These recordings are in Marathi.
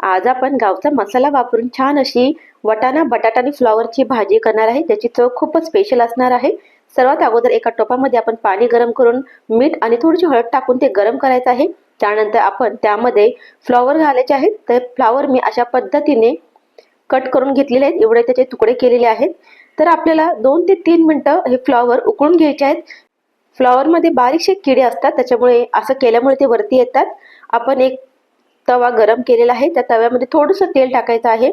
आज आपण गावचा मसाला वापरून छान अशी वटाणा बटाटा आणि फ्लॉवरची भाजी करणार आहे. ज्याची चव खूपच स्पेशल असणार आहे. सर्वात अगोदर एका टोपामध्ये आपण पाणी गरम करून मीठ आणि थोडीशी हळद टाकून ते गरम करायचं आहे. त्यानंतर आपण त्यामध्ये फ्लॉवर घालायचे आहेत. तर फ्लॉवर मी अशा पद्धतीने कट करून घेतलेले आहेत. एवढे त्याचे तुकडे केलेले आहेत. तर आपल्याला दोन ते तीन मिनटं हे फ्लॉवर उकळून घ्यायचे आहेत. फ्लॉवरमध्ये बारीकशे किडे असतात. त्याच्यामुळे असं केल्यामुळे ते वरती येतात. आपण एक तवा गरम केलेला आहे. त्या तव्यामध्ये थोडंसं तेल टाकायचं आहे.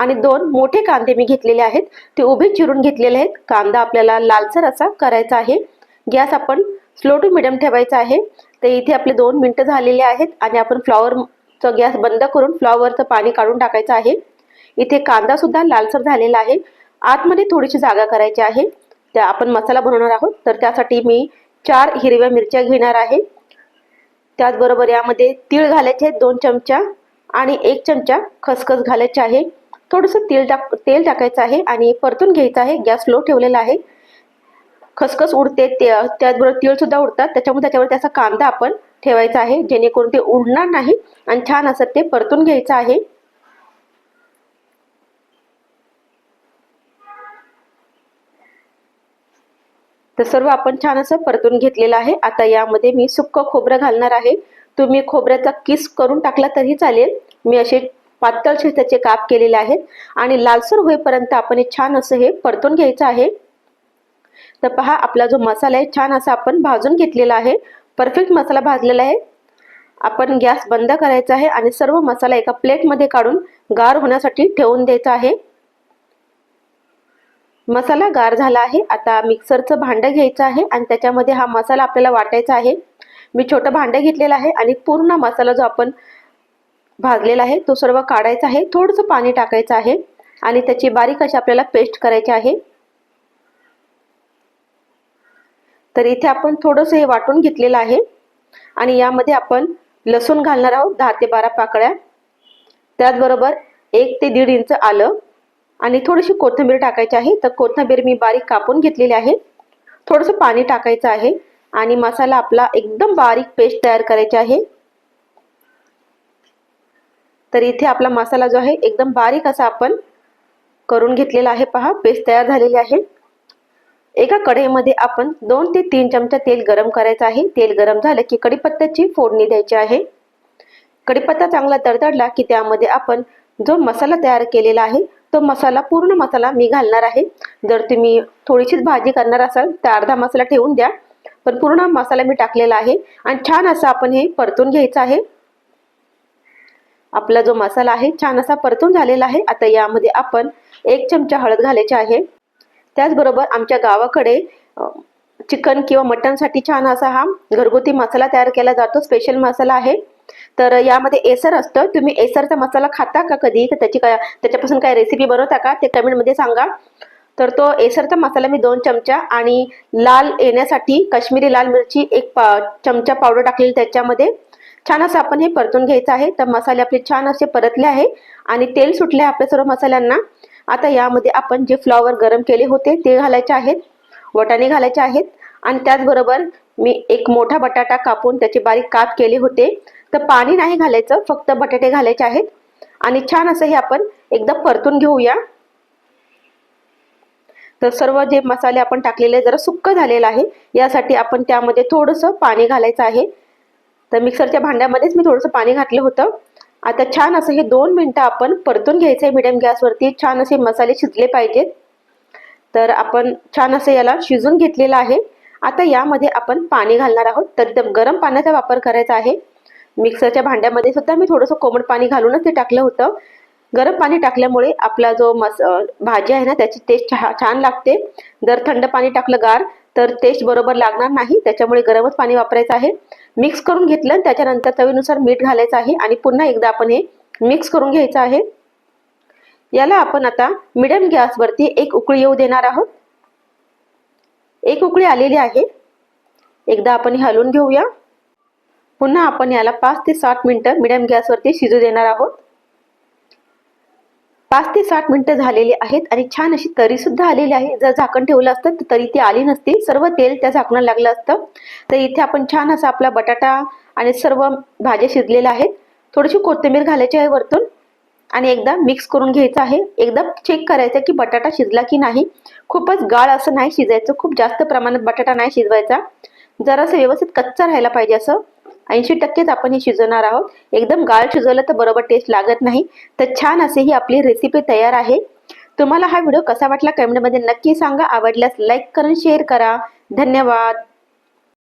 आणि दोन मोठे कांदे मी घेतलेले आहेत. ते उभे चिरून घेतलेले आहेत. कांदा आपल्याला लालसर असा करायचा आहे. गॅस आपण स्लो टू मिडियम ठेवायचा आहे. तर इथे आपले दोन मिनटं झालेले आहेत आणि आपण फ्लॉवरचं गॅस बंद करून फ्लॉवरचं पाणी काढून टाकायचं आहे. इथे कांदा सुद्धा लालसर झालेला आहे. आतमध्ये थोडीशी जागा करायची आहे. त्या आपण मसाला बनवणार आहोत. तर त्यासाठी मी चार हिरव्या मिरच्या घेणार आहे. त्याचबरोबर यामध्ये तीळ घालायचे आहेत दोन चमचा आणि एक चमचा खसखस घालायचे आहे. थोडंसं तेल टाक तेल टाकायचं आहे आणि परतून घ्यायचं आहे. गॅस स्लो ठेवलेला आहे. खसखस उडते ते त्याचबरोबर तीळसुद्धा उडतात. त्याच्यामुळे त्याच्यावर त्याचा कांदा आपण ठेवायचा आहे. जेणेकरून ते उडणार नाही आणि छान असं ते परतून घ्यायचं आहे. तर सर्व आपण छान असं परतून घेतलेलं आहे. आता यामध्ये मी सुक्क खोबरं घालणार आहे. तुम्ही खोबऱ्याचा किस करून टाकला तरी चालेल. मी असे पातळशे त्याचे काप केलेले आहेत. आणि लालसर होईपर्यंत आपण हे छान असं हे परतून घ्यायचं आहे. तर पहा आपला जो मसाला आहे छान असा आपण भाजून घेतलेला आहे. परफेक्ट मसाला भाजलेला आहे. आपण गॅस बंद करायचा आहे आणि सर्व मसाला एका प्लेटमध्ये काढून गार होण्यासाठी ठेवून द्यायचा आहे. मसाला गार झाला आहे. आता मिक्सरचं भांडं घ्यायचं आहे आणि त्याच्यामध्ये हा मसाला आपल्याला वाटायचा आहे. मी छोटं भांडं घेतलेलं आहे आणि पूर्ण मसाला जो आपण भाजलेला आहे तो सर्व काढायचा आहे. थोडंसं पाणी टाकायचं आहे आणि त्याची बारीक अशी आपल्याला पेस्ट करायची आहे. तर इथे आपण थोडंसं हे वाटून घेतलेलं आहे आणि यामध्ये आपण लसूण घालणार आहोत दहा ते बारा पाकळ्या. त्याचबरोबर एक ते दीड इंच आलं आणि थोडीशी कोथिंबीर टाकायची आहे. तर कोथिंबीर मी बारीक कापून घेतलेली आहे. थोडंसं पाणी टाकायचं आहे. आणि मसाला आपला एकदम बारीक पेस्ट तयार करायची आहे. तर इथे आपला मसाला जो आहे एकदम बारीक असा आपण करून घेतलेला आहे. पहा पेस्ट तयार झालेली आहे. एका कढईमध्ये आपण दोन ते तीन चमचा तेल गरम करायचं आहे. तेल गरम झालं की कढीपत्त्याची फोडणी द्यायची आहे. कढीपत्ता चांगला तडतडला की त्यामध्ये आपण जो मसाला तयार केलेला आहे तो मसाला पूर्ण मसाला मी घालणार आहे. जर तुम्ही थोडीशीच भाजी करणार असाल तर अर्धा मसाला ठेवून द्या. पण पूर्ण मसाला मी टाकलेला आहे आणि छान असं आपण हे परतून घ्यायचं आहे. आपला जो मसाला आहे छान असा परतून झालेला आहे. आता यामध्ये आपण एक चमचा हळद घालायची आहे. त्याचबरोबर आमच्या गावाकडे चिकन किंवा मटनसाठी छान असा हा घरगुती मसाला तयार केला जातो. स्पेशल मसाला आहे. तर यामध्ये एसर असतं. तुम्ही एसरचा मसाला खाता का कधी? त्याची काय त्याच्यापासून काय रेसिपी बनवता का? ते कमेंटमध्ये सांगा. तर तो एसरचा मसाला मी दोन चमचा आणि लाल येण्यासाठी काश्मीरी लाल मिरची एक पा चमचा पावडर टाकलेली त्याच्यामध्ये. छान असं आपण हे परतून घ्यायचं आहे. तर मसाले आपले छान असे परतले आहे आणि तेल सुटले आहे आपल्या सर्व मसाल्यांना. आता यामध्ये आपण जे फ्लॉवर गरम केले होते ते घालायचे आहेत. वटाणे घालायचे आहेत. आणि त्याचबरोबर मी एक मोठा बटाटा कापून त्याचे बारीक काप केले होते. तर पाणी नाही घालायचं फक्त बटाटे घालायचे आहेत. आणि छान असं हे आपण एकदा परतून घेऊया. तर सर्व जे मसाले आपण टाकलेले जरा सुक्क झालेलं आहे यासाठी आपण त्यामध्ये थोडंसं पाणी घालायचं आहे. तर मिक्सरच्या भांड्यामध्येच मी थोडंसं पाणी घातलं होतं. आता छान असं हे दोन मिनटं आपण परतून घ्यायचं आहे मिडियम गॅसवरती. छान असे मसाले शिजले पाहिजेत. तर आपण छान असं याला शिजून घेतलेलं आहे. आता यामध्ये आपण पाणी घालणार आहोत. तर गरम पाण्याचा वापर करायचा आहे. मिक्सरच्या भांड्यामध्ये सुद्धा मी थोडंसं कोमट पाणी घालूनच ते टाकलं होतं. गरम पाणी टाकल्यामुळे आपला जो मस भाजी आहे ना त्याची टेस्ट छान लागते. जर थंड पाणी टाकलं गार तर टेस्ट बरोबर लागणार नाही. त्याच्यामुळे गरमच पाणी वापरायचं आहे. मिक्स करून घेतलं त्याच्यानंतर चवीनुसार मीठ घालायचं आहे आणि पुन्हा एकदा आपण हे मिक्स करून घ्यायचं आहे. याला आपण आता मिडियम गॅसवरती एक उकळी येऊ देणार आहोत. एक उकळी आलेली आहे. एकदा आपण हे हलवून घेऊया. पुन्हा आपण याला पाच ते सात मिनटं मिडियम गॅसवरती शिजू देणार आहोत. पाच ते सात मिनिटं झालेली आहेत आणि छान अशी तरी सुद्धा आलेली आहे. जर झाकण ठेवलं असतं तर तरी ती आली नसती. सर्व तेल त्या झाकणाला लागलं असतं. तर इथे आपण छान असा आपला बटाटा आणि सर्व भाज्या शिजलेल्या आहेत. थोडीशी कोथिंबीर घालायची आहे वरतून. आणि एकदा मिक्स करून घ्यायचं आहे. एकदा चेक करायचं की बटाटा शिजला की नाही. खूपच गाळ असं नाही शिजायचं. खूप जास्त प्रमाणात बटाटा नाही शिजवायचा. जरासं व्यवस्थित कच्चा राहायला पाहिजे असं. ऐंशी टक्केच आपण हे शिजवणार आहोत. एकदम गाळ शिजवलं तर बरोबर टेस्ट लागत नाही. तर छान असे ही आपली रेसिपी तयार आहे. तुम्हाला हा व्हिडिओ कसा वाटला? कमेंटमध्ये नक्की सांगा. आवडल्यास लाईक करून शेअर करा. धन्यवाद.